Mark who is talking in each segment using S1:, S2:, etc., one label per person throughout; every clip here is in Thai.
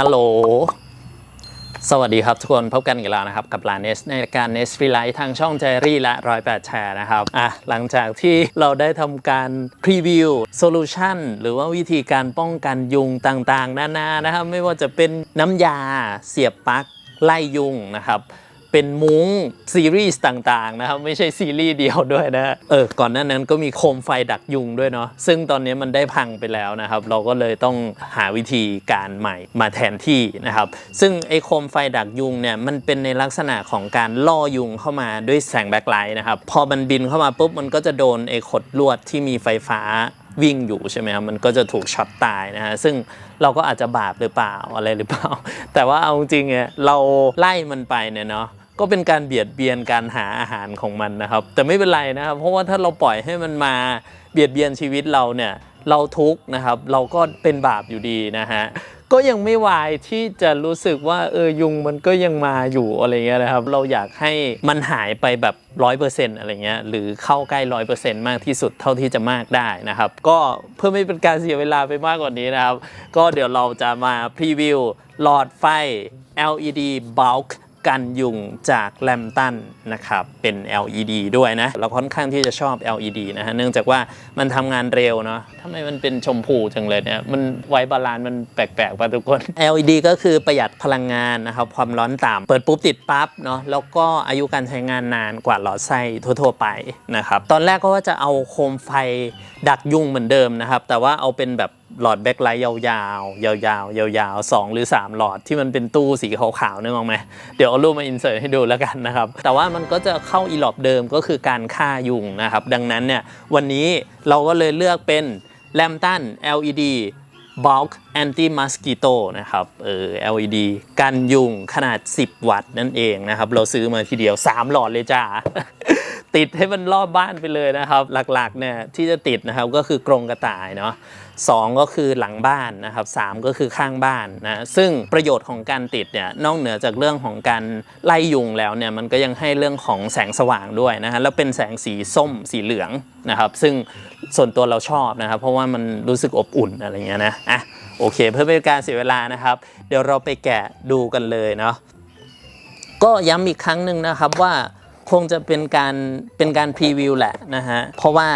S1: ฮัลโหล สวัสดีครับทุกคนพบกันอีกแล้วนะครับ กับลานเนสในรายการเนสฟรีไลท์ทางช่องเจอรี่และร้อยแปดแชร์นะครับ อะ หลังจากที่เราได้ทำการพรีวิวโซลูชันหรือว่าวิธีการป้องกันยุงต่างๆ นานานะครับ ไม่ว่าจะเป็นน้ำยาเสียบปลั๊กไล่ยุงนะครับ เป็นมุ้งซีรีส์ต่างๆนะครับไม่ใช่ซีรีส์เดียวด้วยนะเออก่อนหน้านั้นก็มีโคมไฟดักยุงด้วยเนาะซึ่งตอนนี้มันได้พังไปแล้วนะครับ เราก็เลยต้องหาวิธีการใหม่มาแทนที่นะครับ ซึ่งไอ้โคมไฟดักยุงเนี่ยมันเป็นในลักษณะของการล่อยุงเข้ามาด้วยแสงแบ็คไลท์นะครับพอมันบินเข้ามาปุ๊บมันก็จะโดนไอ้ขดลวดที่มีไฟฟ้าวิ่งอยู่ใช่ไหมครับมันก็จะถูกช็อตตายนะฮะซึ่งเราก็อาจจะบาปหรือเปล่าอะไรหรือเปล่า แต่ว่าเอาจริงเนี่ยเราไล่มันไปเนี่ยเนาะ ก็เป็นการเบียดเบียนการหาอาหารของมันนะครับ แต่ไม่เป็นไรนะครับ เพราะว่าถ้าเราปล่อยให้มันมาเบียดเบียนชีวิตเราเนี่ยเราทุกข์นะครับ เราก็เป็นบาปอยู่ดีนะฮะก็ยังไม่วายที่จะรู้สึกว่าเออยุงมันก็ยังมาอยู่อะไรเงี้ยนะครับ เราอยากให้มันหายไปแบบร้อยเปอร์เซ็นต์อะไรเงี้ยหรือเข้าใกล้ร้อยเปอร์เซ็นต์มากที่สุดเท่าที่จะมากได้นะครับ ก็เพื่อไม่เป็นการเสียเวลาไปมากกว่านี้นะครับ ก็เดี๋ยวเราจะมาพรีวิวหลอดไฟ LED bulk กันยุงจากแลมตันนะครับเป็น LED ด้วยนะ เราค่อนข้างที่จะชอบ LED นะฮะเนื่องจากว่ามันทำงานเร็วเนาะทำไมมันเป็นชมพูจังเลยเนี่ยมันไว้บาลานซ์มันแปลกๆป่ะทุกคน LED ก็คือประหยัดพลังงานนะครับความร้อนต่ำเปิดปุ๊บติดปั๊บเนาะแล้วก็อายุการใช้งานนานกว่าหลอดไส้ทั่วๆไปนะครับตอนแรกก็ว่าจะเอาโคมไฟดักยุงเหมือนเดิมนะครับแต่ว่าเอาเป็นแบบ หลอดแบ็คไลท์ยาวๆ ยาวๆ ยาวๆ 2 หรือ 3 หลอดที่มันเป็นตู้สีขาวๆนึกออกไหมเดี๋ยวเอารูปมาอินเสิร์ตให้ดูแล้วกันนะครับ แต่ว่ามันก็จะเข้าอีหลอบเดิมก็คือการฆ่ายุงนะครับ ดังนั้นเนี่ยวันนี้เราก็เลยเลือกเป็นแลมตัน LED bulk anti mosquito นะครับเออ LED กันยุงขนาด 10 วัตต์นั่นเองนะครับ เราซื้อมาทีเดียว 3 หลอดเลยจ้า ติดให้มันรอบบ้านไปเลยนะครับ หลักๆเนี่ยที่จะติดนะครับก็คือกรงกระต่ายเนาะสองก็คือหลังบ้านนะครับสามก็คือข้างบ้านนะซึ่งประโยชน์ของการติดเนี่ยนอกเหนือจากเรื่องของการไล่ยุงแล้วเนี่ยมันก็ยังให้เรื่องของแสงสว่างด้วยนะฮะแล้วเป็นแสงสีส้มสีเหลืองนะครับ ซึ่งส่วนตัวเราชอบนะครับ เพราะว่ามันรู้สึกอบอุ่นอะไรเงี้ยนะอะโอเค เพื่อเป็นการเสียเวลานะครับ เดี๋ยวเราไปแกะดูกันเลยเนาะก็ย้ำอีกครั้งหนึ่งนะครับว่า คงจะเป็นการเป็นการพรีวิวแหละนะฮะ เพราะว่า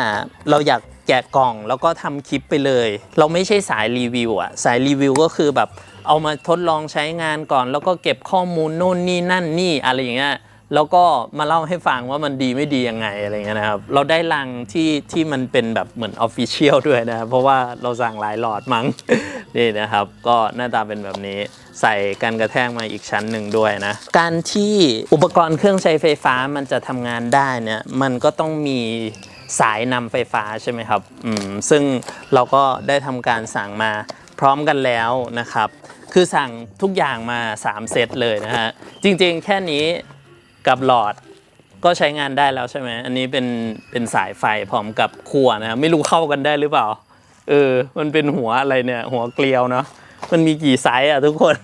S1: เราอยากแกะกล่องแล้วก็ทำคลิปไปเลย เราไม่ใช่สายรีวิวอะสายรีวิวก็คือแบบเอามาทดลองใช้งานก่อน แล้วก็เก็บข้อมูลนู่นนี่นั่นนี่อะไรอย่างเงี้ย แล้วก็มาเล่าให้ฟังว่ามันดีไม่ดียังไงอะไรเงี้ยนะครับ เราได้ลังที่ที่มันเป็นแบบเหมือนออฟฟิเชียลด้วยนะครับ เพราะว่าเราสั่งหลายหลอดมั้ง นี่นะครับ ก็หน้าตาเป็นแบบนี้ใส่กันกระแทกมาอีกชั้นหนึ่งด้วยนะ การที่อุปกรณ์เครื่องใช้ไฟฟ้ามันจะทำงานได้เนี่ยมันก็ต้องมีสายนำไฟฟ้าใช่ไหมครับอืมซึ่งเราก็ได้ทำการสั่งมาพร้อมกันแล้วนะครับ คือสั่งทุกอย่างมา 3 เซตเลยนะฮะจริงๆแค่นี้ กับหลอดก็ใช้งานได้แล้วใช่ไหมอันนี้เป็นเป็นสายไฟพร้อมกับขั้วนะไม่รู้เข้ากันได้หรือเปล่า เออ มันเป็นหัวอะไรเนี่ย หัวเกลียวเนาะมันมีกี่ไซส์อะทุกคน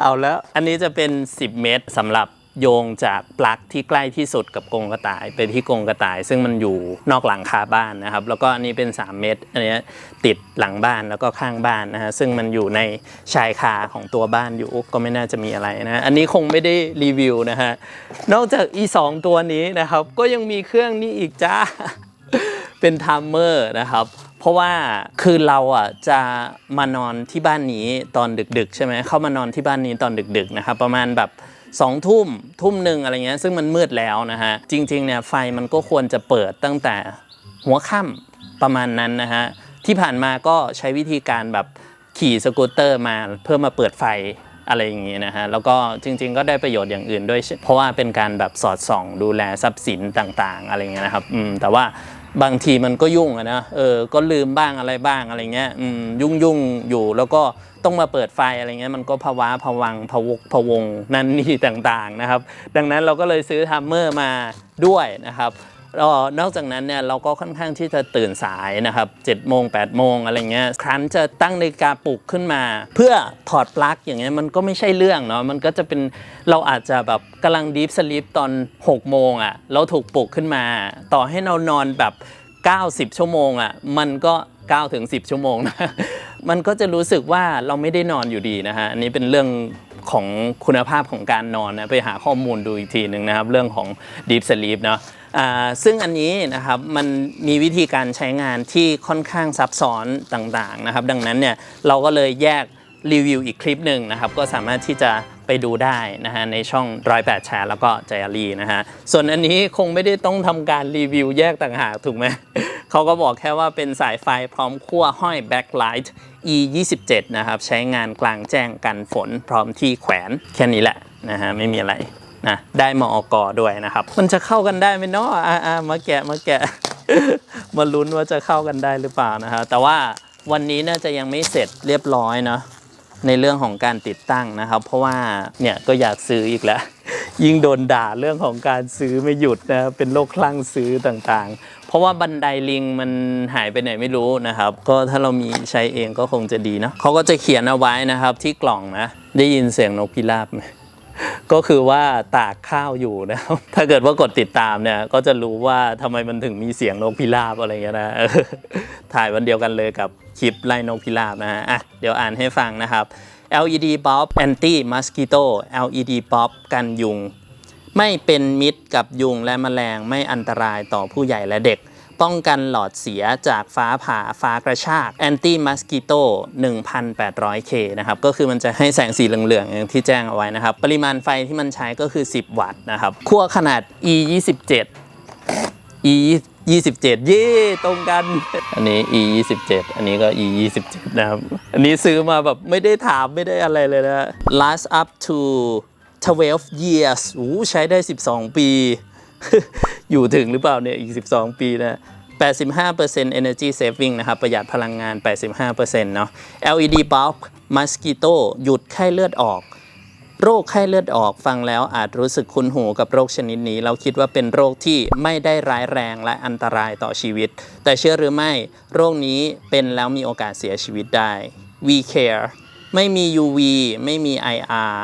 S1: เอาแล้ว อันนี้จะเป็น 10 เมตรสำหรับ โยงจากปลั๊กที่ใกล้ที่สุดกับกรงกระต่ายไปที่กรงกระต่าย ซึ่งมันอยู่นอกหลังคาบ้านนะครับ แล้วก็อันนี้เป็น 3 เมตรอันนี้ติดหลังบ้านแล้วก็ข้างบ้านนะฮะซึ่งมันอยู่ในชายคาของตัวบ้านอยู่ก็ไม่น่าจะมีอะไรนะอันนี้คงไม่ได้รีวิวนะฮะนอกจากอีสองตัวนี้นะครับก็ยังมีเครื่องนี้อีกจ้าเป็นไทม์เมอร์นะครับเพราะว่าคือเราอะจะมานอนที่บ้านนี้ตอนดึกๆ ใช่ไหมเข้ามานอนที่บ้านนี้ตอนดึกๆนะครับประมาณแบบ สองทุ่มทุ่มหนึ่งอะไรเงี้ยซึ่งมันมืดแล้วนะฮะ จริงๆเนี่ยไฟมันก็ควรจะเปิดตั้งแต่หัวค่ำประมาณนั้นนะฮะ ที่ผ่านมาก็ใช้วิธีการแบบขี่สกูตเตอร์มาเพื่อมาเปิดไฟอะไรอย่างงี้นะฮะ แล้วก็จริง ๆ ก็ได้ประโยชน์อย่างอื่นด้วย เพราะว่าเป็นการแบบสอดส่องดูแลทรัพย์สินต่างๆ อะไรเงี้ยนะครับ อืม แต่ว่า บางทีมันก็ยุ่งอะนะ เออ ก็ลืมบ้างอะไรบ้างอะไรเงี้ย อืม ยุ่งยุ่งอยู่แล้วก็ต้องมาเปิดไฟอะไรเงี้ย มันก็ภาวะผวังพวกพวงนั่นนี่ต่างๆนะครับ ดังนั้นเราก็เลยซื้อทัมเมอร์มาด้วยนะครับ นอกจากนั้นเนี่ยเราก็ค่อนข้างที่จะตื่นสายนะครับ7โมง8โมงอะไรเงี้ยครั้นจะตั้งนาฬิกาปลุกขึ้นมา เพื่อถอดปลั๊กอย่างเงี้ยมันก็ไม่ใช่เรื่องเนาะมันก็จะเป็นเราอาจจะแบบกำลังดีฟสลิปตอน6โมงอะ่ะเราถูกปลุกขึ้นมา ต่อให้เรานอนแบบ 90 ชั่วโมงอะ่ะมันก็9ถึง10 ชั่วโมงนะมันก็จะรู้สึกว่าเราไม่ได้นอนอยู่ดีนะฮะอันนี้เป็นเรื่องของคุณภาพของการนอนนะไปหาข้อมูลดูอีกทีหนึ่งนะครับ เรื่องของ Deep Sleep เนาะ ซึ่งอันนี้นะครับมันมีวิธีการใช้งานที่ค่อนข้างซับซ้อนต่างๆนะครับ ดังนั้นเนี่ยเราก็เลยแยกรีวิวอีกคลิปหนึ่งนะครับ ก็สามารถที่จะไปดูได้นะฮะในช่องร้อยแปดแชร์แล้วก็ใจอารีนะฮะส่วนอันนี้คงไม่ได้ต้องทำการรีวิวแยกต่างหากถูกไหมเขาก็บอกแค่ว่าเป็นสายไฟพร้อมขั้วห้อย backlight e 2 7นะครับ ใช้งานกลางแจ้งกันฝนพร้อมที่แขวนแค่นี้แหละนะฮะไม่มีอะไร นะได้มออกอด้วยนะครับ มันจะเข้ากันได้ไหมเนาะอ่ามาแกะมาแกะมาลุ้นว่าจะเข้ากันได้หรือเปล่านะฮะแต่ว่าวันนี้น่าจะยังไม่เสร็จเรียบร้อยเนาะในเรื่องของการติดตั้งนะครับ เพราะว่าเนี่ยก็อยากซื้ออีกแล้วยิ่งโดนด่าเรื่องของการซื้อไม่หยุดนะครับเป็นโรคคลั่งซื้อต่างๆ เพราะว่าบันไดลิงมันหายไปไหนไม่รู้นะครับ ก็ถ้าเรามีใช้เองก็คงจะดีเนอะเขาก็จะเขียนเอาไว้นะครับที่กล่องนะได้ยินเสียงนกพิราบไหม ก็คือว่าตากข้าวอยู่นะครับ ถ้าเกิดว่ากดติดตามเนี่ย ก็จะรู้ว่าทำไมมันถึงมีเสียงนกพิราบอะไรเงี้ยนะถ่ายวันเดียวกันเลยกับคลิปไล่นกพิราบนะฮะอะเดี๋ยวอ่านให้ฟังนะครับ LED bulb anti mosquito LED bulb กันยุง ไม่เป็นมิตรกับยุงและแมลงไม่อันตรายต่อผู้ใหญ่และเด็ก ป้องกันหลอดเสียจากฟ้าผ่าฟ้ากระชาก Anti Mosquito 1,800K นะครับ ก็คือมันจะให้แสงสีเหลืองๆอย่างที่แจ้งเอาไว้นะครับ ปริมาณไฟที่มันใช้ก็คือ 10 วัตต์นะครับขั้วขนาด E 27 E 27 เย่ตรงกัน อันนี้ E 27อันนี้ก็ E 27นะครับ อันนี้ซื้อมาแบบไม่ได้ถามไม่ได้อะไรเลยนะ last up to 12 years โอ้ใช้ได้ 12 ปี อยู่ถึงหรือเปล่าเนี่ย อีก 12 ปีนะ 85% energy saving นะครับ ประหยัดพลังงาน 85%เนาะ LED bulb mosquito หยุดไข้เลือดออก โรคไข้เลือดออกฟังแล้วอาจรู้สึกคุ้นหูกับโรคชนิดนี้ เราคิดว่าเป็นโรคที่ไม่ได้ร้ายแรงและอันตรายต่อชีวิต แต่เชื่อหรือไม่ โรคนี้เป็นแล้วมีโอกาสเสียชีวิตได้ We care ไม่มี UV ไม่มี IR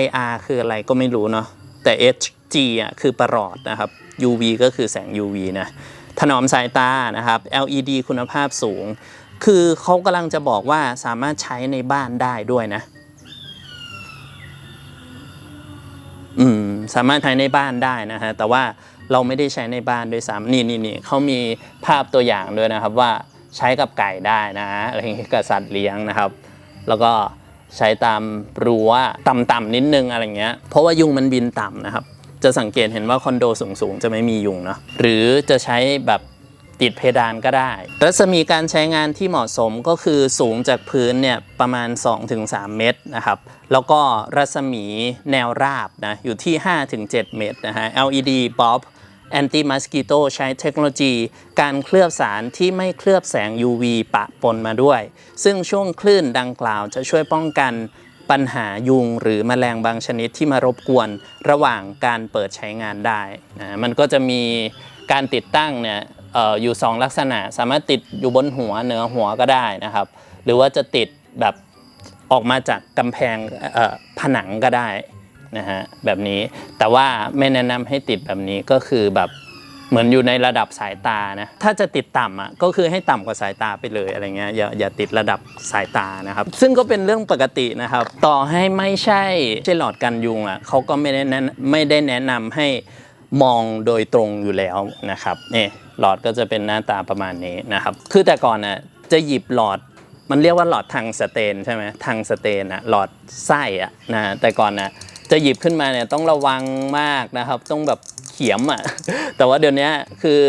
S1: IR คืออะไรก็ไม่รู้เนาะแต่ HG อะคือประหลอดนะครับ UV ก็คือแสง UV นะ ถนอมสายตานะครับ LED คุณภาพสูง คือเขากำลังจะบอกว่าสามารถใช้ในบ้านได้ด้วยนะ อืม สามารถใช้ในบ้านได้นะฮะ แต่ว่าเราไม่ได้ใช้ในบ้านด้วยซ้ำนี่นี่นี่เขามีภาพตัวอย่างด้วยนะครับว่าใช้กับไก่ได้นะอะไรอย่างเงี้ยกับสัตว์เลี้ยงนะครับ แล้วก็ใช้ตามรั้วต่ำๆนิดนึงอะไรเงี้ย เพราะว่ายุงมันบินต่ำนะครับ จะสังเกตเห็นว่าคอนโดสูงๆ จะไม่มียุงเนาะหรือจะใช้แบบติดเพดานก็ได้ รัศมีการใช้งานที่เหมาะสมก็คือสูงจากพื้นเนี่ยประมาณ 2-3 เมตรนะครับ แล้วก็รัศมีแนวราบนะอยู่ที่ 5-7 เมตรนะฮะ LED bulb anti mosquito ใช้เทคโนโลยี การเคลือบสารที่ไม่เคลือบแสง UV ปะปนมาด้วย ซึ่งช่วงคลื่นดังกล่าวจะช่วยป้องกัน ปัญหายุงหรือแมลงบางชนิดที่มารบกวนระหว่างการเปิดใช้งานได้นะมันก็จะมีการติดตั้งเนี่ยอออยู่ 2 ลักษณะ สามารถติดอยู่บนหัวเหนือหัวก็ได้นะครับ หรือว่าจะติดแบบออกมาจากกำแพงผนังก็ได้นะฮะแบบนี้แต่ว่าไม่แนะนำให้ติดแบบนี้ก็คือแบบ เหมือนอยู่ในระดับสายตานะถ้าจะติดต่ำอะก็คือให้ต่ำกว่าสายตาไปเลยอะไรเงี้ยอย่าอย่าติดระดับสายตานะครับ ซึ่งก็เป็นเรื่องปกตินะครับ ต่อให้ไม่ใช่ใช่หลอดกันยุงอะเขาก็ไม่ได้แนะไม่ได้แนะนำให้มองโดยตรงอยู่แล้วนะครับนี่หลอดก็จะเป็นหน้าตาประมาณนี้นะครับ คือแต่ก่อนน่ะจะหยิบหลอดมันเรียกว่าหลอดทางสเตนใช่ไหมทางสเตนอะหลอดไส้อะนะแต่ก่อนนะจะหยิบขึ้นมาเนี่ยต้องระวังมากนะครับ ต้องแบบ เขียมอะแต่ว่าเดี๋ยวนี้คือ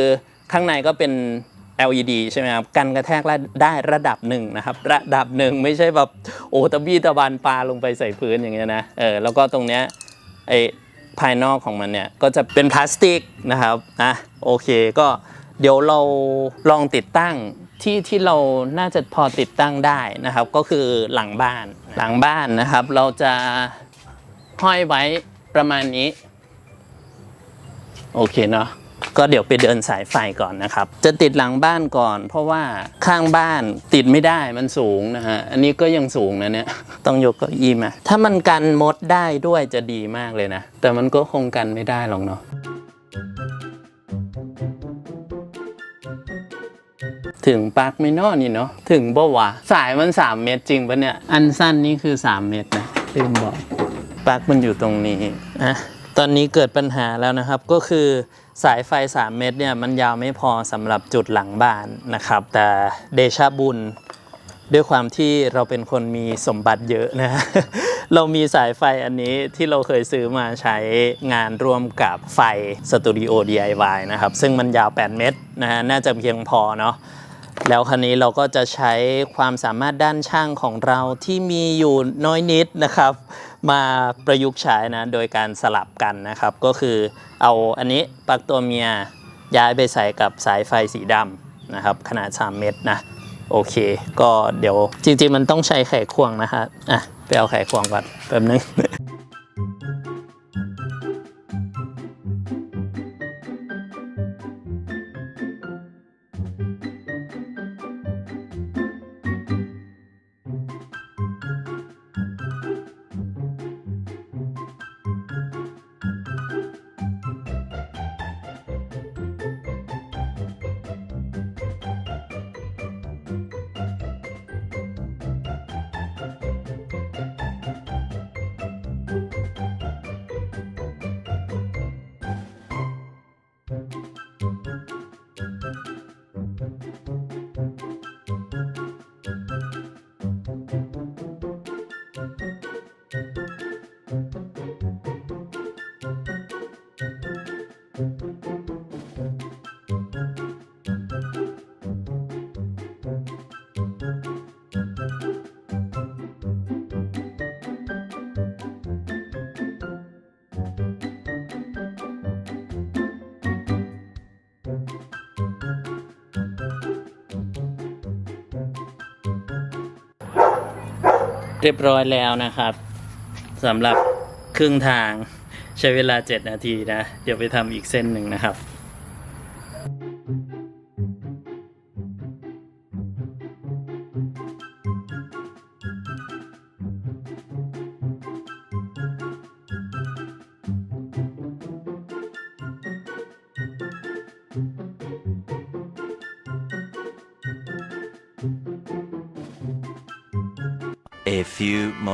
S1: ข้างในก็เป็น LED ใช่ไหมครับ กันกระแทกได้ระดับหนึ่งนะครับ ระดับหนึ่งไม่ใช่แบบโอ้ตะบี้ตะบันปลาลงไปใส่พื้นอย่างเงี้ยนะ เออ แล้วก็ตรงเนี้ยไอภายนอกของมันเนี่ยก็จะเป็นพลาสติกนะครับนะโอเคก็เดี๋ยวเราลองติดตั้งที่ที่เราน่าจะพอติดตั้งได้นะครับ ก็คือหลังบ้านหลังบ้านนะครับ เราจะห้อยไว้ประมาณนี้ โอเคเนาะก็เดี๋ยวไปเดินสายไฟก่อนนะครับ จะติดหลังบ้านก่อน เพราะว่าข้างบ้านติดไม่ได้มันสูงนะฮะ อันนี้ก็ยังสูงนะเนี่ย ต้องยกเก้าอี้มา ถ้ามันกันมดได้ด้วยจะดีมากเลยนะ แต่มันก็คงกันไม่ได้หรอกเนาะ ถึงปลั๊กไม่นอนี่เนาะ ถึงบ่วะสายมัน 3 เมตรจริงปะเนี่ย อันสั้นนี่คือ 3 เมตรนะลืมบอกปลั๊กมันอยู่ตรงนี้อะ ตอนนี้เกิดปัญหาแล้วนะครับก็คือสายไฟ 3 เมตรเนี่ยมันยาวไม่พอสำหรับจุดหลังบ้านนะครับ แต่เดชะบุญด้วยความที่เราเป็นคนมีสมบัติเยอะนะ เรามีสายไฟอันนี้ที่เราเคยซื้อมาใช้งานร่วมกับไฟสตูดิโอ DIY นะครับ ซึ่งมันยาว 8 เมตรนะฮะน่าจะเพียงพอเนาะ แล้วคันนี้เราก็จะใช้ความสามารถด้านช่างของเราที่มีอยู่น้อยนิดนะครับ มาประยุกต์ใช้นะโดยการสลับกันนะครับ ก็คือเอาอันนี้ปลั๊กตัวเมียย้ายไปใส่กับสายไฟสีดำนะครับ ขนาด 3 เมตรนะโอเค ก็เดี๋ยวจริงๆ มันต้องใช้ไขควงนะฮะอะไปเอาไขควงก่อนแป๊บนึง เรียบร้อยแล้วนะครับสำหรับครึ่งทางใช้เวลา 7 นาทีนะ เดี๋ยวไปทำอีกเส้นหนึ่งนะครับ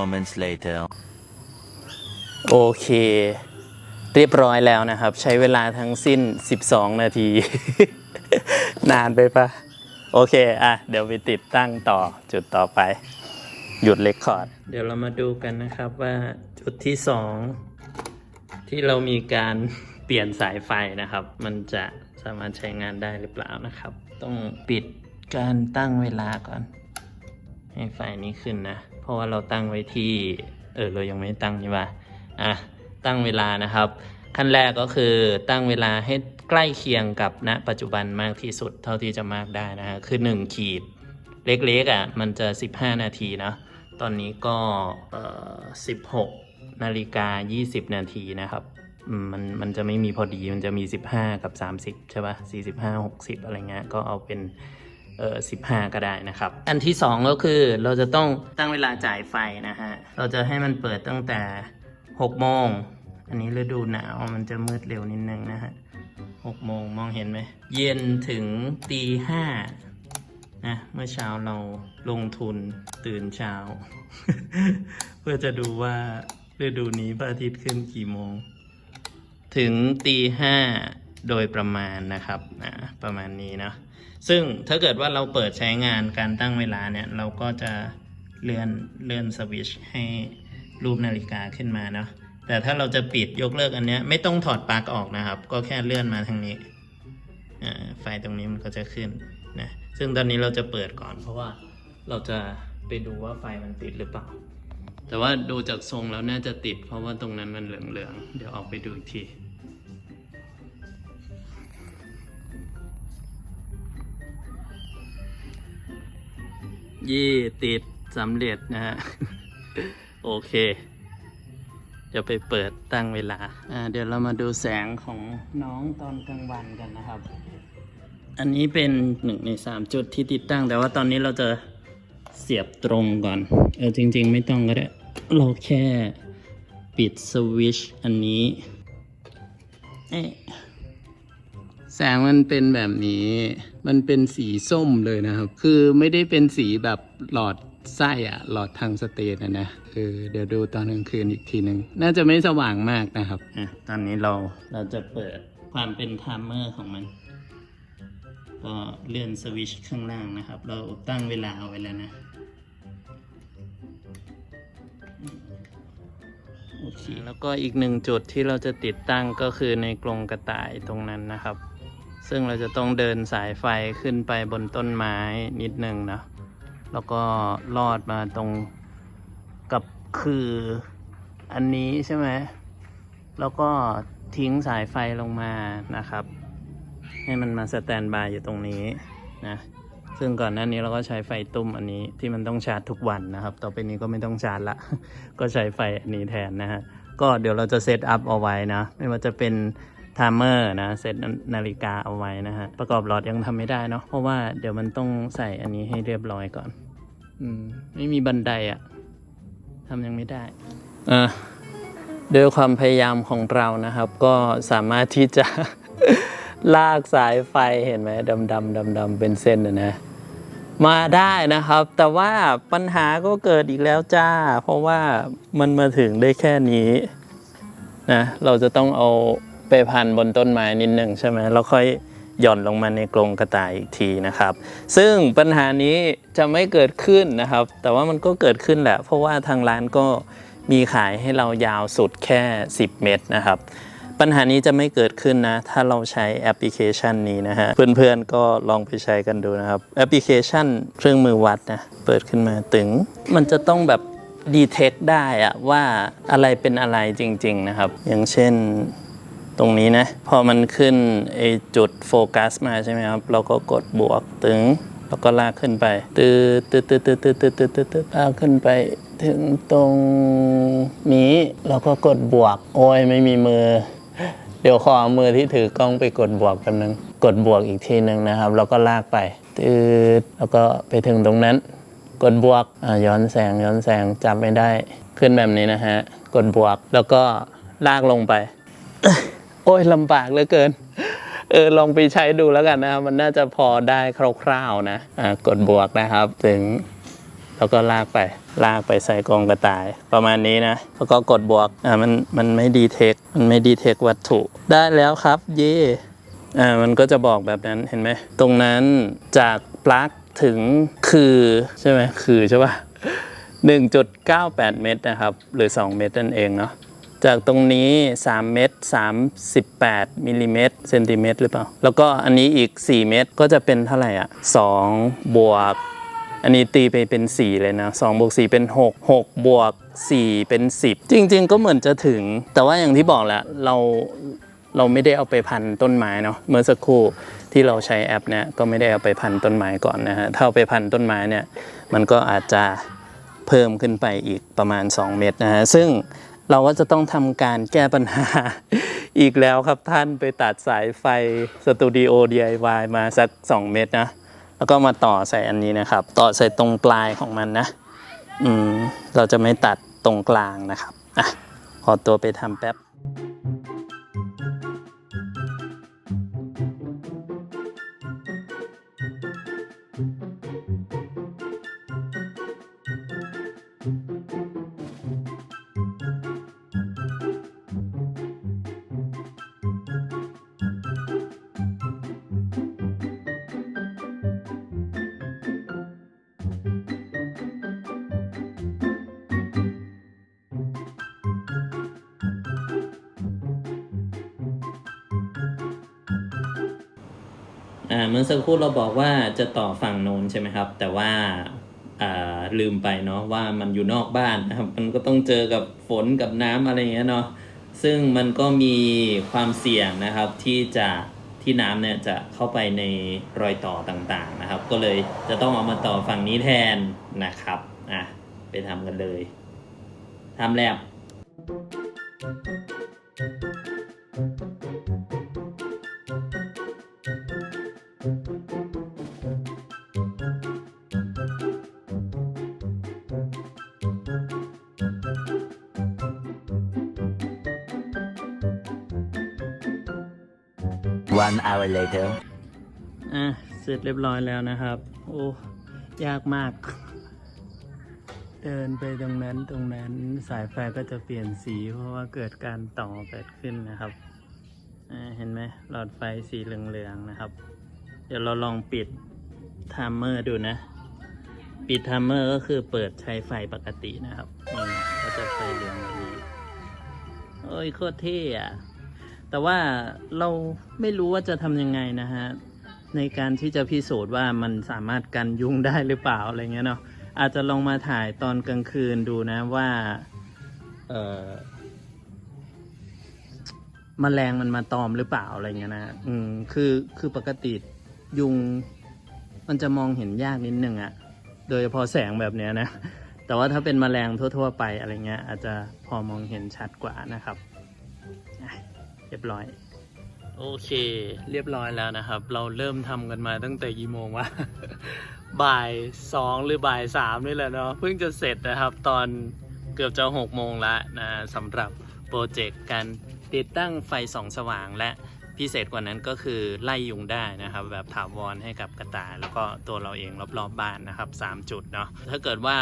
S2: moments later.
S1: โอเค เรียบร้อยแล้วนะครับ ใช้เวลาทั้งสิ้น 12 นาที นานไปปะโอเค อะ เดี๋ยวไปติดตั้งต่อจุดต่อไป หยุดเลคคอร์ด เดี๋ยวเรามาดูกันนะครับว่าจุดที่ 2 ที่เรามีการเปลี่ยนสายไฟนะครับ มันจะสามารถใช้งานได้หรือเปล่านะครับ ต้องปิดการตั้งเวลาก่อน ให้ไฟนี้ขึ้นนะเพ ราะว่าเราตั้งไว้ที่เออเรายังไม่ตั้งนี่ว่าอะตั้งเวลานะครับ ขั้นแรกก็คือตั้งเวลาให้ใกล้เคียงกับณปัจจุบันมากที่สุดเท่าที่จะมากได้นะฮะคือ 1 ขีด เล็กๆอะมันจะ 15 นาทีนะตอนนี้ก็เอ่อ16นาฬิกา 20 นาทีนะครับมันมันจะไม่มีพอดีมันจะมี 15 กับ 30 ใช่ปะ45 60 อะไรเงี้ยก็เอาเป็น เออ15 ก็ได้นะครับ อันที่ 2 ก็คือเราจะต้องตั้งเวลาจ่ายไฟนะฮะ เราจะให้มันเปิดตั้งแต่ 6 โมง อันนี้ฤดูหนาวมันจะมืดเร็วนิดนึงนะฮะ6โมงมองเห็นไหม เย็นถึงตีห้านะเมื่อเช้าเราลงทุนตื่นเช้า เพื่อจะดูว่าฤดูนี้พระอาทิตย์ขึ้นกี่โมง ถึงตีห้าโดยประมาณนะครับอ่าประมาณนี้เนาะ ซึ่งถ้าเกิดว่าเราเปิดใช้งานการตั้งเวลาเนี่ย เราก็จะเลื่อนเลื่อนสวิตช์ให้รูปนาฬิกาขึ้นมาเนาะแต่ถ้าเราจะปิดยกเลิกอันเนี้ยไม่ต้องถอดปลั๊กออกนะครับ ก็แค่เลื่อนมาทางนี้ไฟตรงนี้มันก็จะขึ้นนะซึ่งตอนนี้เราจะเปิดก่อนเพราะว่าเราจะไปดูว่าไฟมันติดหรือเปล่า แต่ว่าดูจากทรงแล้วน่าจะติด เพราะว่าตรงนั้นมันเหลืองๆเดี๋ยวออกไปดูอีกที ยี่ติดสำเร็จนะฮะ โอเคจะไปเปิดตั้งเวลา อ่า เดี๋ยวเรามาดูแสงของน้องตอนกลางวันกันนะครับ อันนี้เป็นหนึ่งในสามจุดที่ติดตั้ง แต่ว่าตอนนี้เราจะเสียบตรงก่อน เออจริง ๆ ไม่ต้องก็ได้ เราแค่ปิดสวิชอันนี้ เอ๊ะ แสงมันเป็นแบบนี้ มันเป็นสีส้มเลยนะครับ คือไม่ได้เป็นสีแบบหลอดไส้อะหลอดทางสเตนนะนะเออเดี๋ยวดูตอนกลางคืนอีกทีหนึ่งน่าจะไม่สว่างมากนะครับอะตอนนี้เราเราจะเปิดความเป็นไทม์เมอร์ของมัน ก็เลื่อนสวิตชข้างล่างนะครับ เราตั้งเวลาเอาไว้แล้วนะ โอเค แล้วก็อีกหนึ่งจุดที่เราจะติดตั้งก็คือในกรงกระต่ายตรงนั้นนะครับ ซึ่งเราจะต้องเดินสายไฟขึ้นไปบนต้นไม้นิดนึงนะ แล้วก็ลอดมาตรงกับคืออันนี้ใช่ไหม แล้วก็ทิ้งสายไฟลงมานะครับ ให้มันมาสแตนบายอยู่ตรงนี้นะ ซึ่งก่อนหน้านี้เราก็ใช้ไฟตุ้มอันนี้ที่มันต้องชาร์จทุกวันนะครับ ต่อไปนี้ก็ไม่ต้องชาร์จละ ก็ใช้ไฟอันนี้แทนนะฮะ ก็เดี๋ยวเราจะเซตอัพเอาไว้นะ ไม่ว่าจะเป็น ไทม์เมอร์นะเซตนาฬิกาเอาไว้นะฮะ ประกอบหลอดยังทำไม่ได้เนาะเพราะว่าเดี๋ยวมันต้องใส่อันนี้ให้เรียบร้อยก่อน อืม ไม่มีบันไดอะทำยังไม่ได้อะด้วยความพยายามของเรานะครับ ก็สามารถที่จะลากสายไฟเห็นไหมดำดำดำดำๆเป็นเส้นนะ มาได้นะครับ แต่ว่าปัญหาก็เกิดอีกแล้วจ้า เพราะว่ามันมาถึงได้แค่นี้นะเราจะต้องเอา ไปพันบนต้นไม้นิดหนึ่งใช่ไหมแล้วค่อยหย่อนลงมาในกรงกระต่ายอีกทีนะครับ ซึ่งปัญหานี้จะไม่เกิดขึ้นนะครับ แต่ว่ามันก็เกิดขึ้นแหละ เพราะว่าทางร้านก็มีขายให้เรายาวสุดแค่ 10 เมตรนะครับ ปัญหานี้จะไม่เกิดขึ้นนะ ถ้าเราใช้แอปพลิเคชันนี้นะฮะ เพื่อนๆก็ลองไปใช้กันดูนะครับ แอปพลิเคชันเครื่องมือวัดนะ เปิดขึ้นมาตึง มันจะต้องแบบดีเทคได้อะว่าอะไรเป็นอะไรจริง ๆ นะครับ อย่างเช่น ตรงนี้นะ พอมันขึ้นไอจุดโฟกัสมาใช่ไหมครับ เราก็กดบวกตึง แล้วก็ลากขึ้นไปตืดตืดตืดตืดตืดตืดตืดตืดตืดลากขึ้นไปถึงตรงนี้เราก็กดบวก โอ้ยไม่มีมือ เดี๋ยวขอมือที่ถือกล้องไปกดบวกกันนึงกดบวกอีกทีหนึ่งนะครับ แล้วก็ลากไปตืดแล้วก็ไปถึงตรงนั้น กดบวกอ่าย้อนแสงย้อนแสงจำไม่ได้ขึ้นแบบนี้นะฮะ กดบวกแล้วก็ลากลงไป โอ้ยลำบากเหลือเกิน เออลองไปใช้ดูแล้วกันนะครับมันน่าจะพอได้คร่าวๆนะอ่ากดบวกนะครับถึง แล้วก็ลากไปลากไปใส่กรงกระต่าย ประมาณนี้นะแล้วก็กดบวกอ่ามันมันไม่ดีเทคมันไม่ดีเทควัตถุ ได้แล้วครับเย่อ่ามันก็จะบอกแบบนั้นเห็นไหมตรงนั้นจากปลั๊กถึงคือใช่ไหมคือใช่ปะ1.98 เมตรนะครับ หรือ 2 เมตรนั่นเองเนาะ จากตรงนี้ 3 เมตร 38มิลลิเมตรเซนติเมตรหรือเปล่า แล้วก็อันนี้อีก 4 เมตรก็จะเป็นเท่าไหร่อะ2บวก อันนี้ตีไปเป็น 4 เลยนะ2บวก4เป็น 6 6 บวก 4 เป็น 10 จริง ๆ ก็เหมือนจะถึง แต่ว่าอย่างที่บอกแหละเราเราไม่ได้เอาไปพันต้นไม้เนาะเมื่อสักครู่ที่เราใช้แอปเนี่ยก็ไม่ได้เอาไปพันต้นไม้ก่อนนะฮะถ้าเอาไปพันต้นไม้เนี่ยมันก็อาจจะเพิ่มขึ้นไปอีกประมาณ 2 เมตรนะฮะซึ่ง เราก็จะต้องทำการแก้ปัญหาอีกแล้วครับท่านไปตัดสายไฟสตูดิโอ DIY มาสัก 2 เมตรนะ แล้วก็มาต่อใส่อันนี้นะครับ ต่อใส่ตรงปลายของมันนะ อืม เราจะไม่ตัดตรงกลางนะครับ อะ ขอตัวไปทำแป๊บ จะต่อฝั่งโน้นใช่ไหมครับ แต่ว่าลืมไปเนาะว่ามันอยู่นอกบ้านนะครับ มันก็ต้องเจอกับฝนกับน้ำอะไรเงี้ยเนาะซึ่งมันก็มีความเสี่ยงนะครับที่จะที่น้ำเนี่ยจะเข้าไปในรอยต่อต่างๆนะครับ ก็เลยจะต้องเอามาต่อฝั่งนี้แทนนะครับอะไปทำกันเลยทำแล้ว
S2: One hour later.
S1: อะ เสร็จเรียบร้อยแล้วนะครับ โอ้ ยากมาก เดินไปตรงนั้นตรงนั้นสายไฟก็จะเปลี่ยนสี เพราะว่าเกิดการต่อเกิดขึ้นนะครับอ่าเห็นไหมหลอดไฟสีเหลืองๆนะครับ เดี๋ยวเราลองปิดไทม์เมอร์ดูนะ ปิดไทม์เมอร์ก็คือเปิดใช้ไฟปกตินะครับนี่ก็จะไฟเหลืองแบบนี้โอ้ยโคตรเท่อะ แต่ว่าเราไม่รู้ว่าจะทำยังไงนะฮะ ในการที่จะพิสูจน์ว่ามันสามารถกันยุงได้หรือเปล่าอะไรเงี้ยเนาะอาจจะลองมาถ่ายตอนกลางคืนดูนะว่าเออมแมลงมันมาตอมหรือเปล่าอะไรเงี้ยนะอืมคือคือปกติยุง มันจะมองเห็นยากนิดนึงอะโดยเฉพาะแสงแบบเนี้ยนะ แต่ว่าถ้าเป็นแมลงทั่ว ๆ ไปอะไรเงี้ยอาจจะพอมองเห็นชัดกว่านะครับ เรียบร้อย โอเค เรียบร้อยแล้วนะครับ เราเริ่มทำกันมาตั้งแต่กี่โมงวะ บ่ายสองหรือบ่ายสามนี่แหละเนาะเพิ่งจะเสร็จนะครับ ตอนเกือบจะหกโมงละนะสำหรับโปรเจกต์การติดตั้งไฟส่องสว่างและพิเศษกว่านั้นก็คือไล่ยุงได้นะครับ แบบถาวรให้กับกระต่ายแล้วก็ตัวเราเองรอบๆบบ้านนะครับ 3 จุดเนาะถ้าเกิดว่า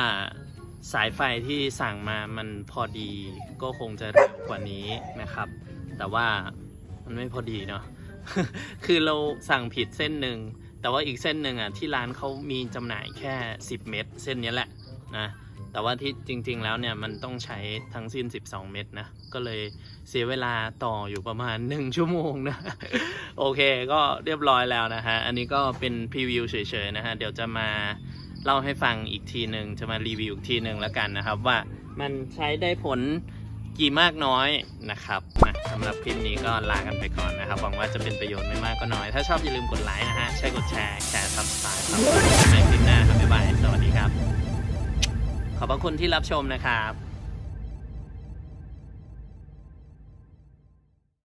S1: สายไฟที่สั่งมามันพอดีก็คงจะเร็วกว่านี้นะครับ แต่ว่ามันไม่พอดีเนาะ คือเราสั่งผิดเส้นหนึ่ง แต่ว่าอีกเส้นหนึ่งอะที่ร้านเขามีจำหน่ายแค่ 10 เม็ดเส้นนี้แหละนะ แต่ว่าที่จริง ๆ แล้วเนี่ยมันต้องใช้ทั้งสิ้น 12 เม็ดนะ ก็เลยเสียเวลาต่ออยู่ประมาณ 1 ชั่วโมงนะ โอเคก็เรียบร้อยแล้วนะฮะ อันนี้ก็เป็นพรีวิวเฉยๆนะฮะ เดี๋ยวจะมาเล่าให้ฟังอีกทีหนึ่งจะมารีวิวอีกทีหนึ่งแล้วกันนะครับว่ามันใช้ได้ผล กี่มากน้อยนะครับนะสำหรับคลิปนี้ก็ลากันไปก่อนนะครับ หวังว่าจะเป็นประโยชน์ไม่มากก็น้อย ถ้าชอบอย่าลืมกดไลค์นะฮะใช่กดแชร์ แชร์ซับสไครต์ครับในคลิปหน้าครับบ๊ายบาย สวัสดีครับ ขอบพระคุณที่รับชมนะครับ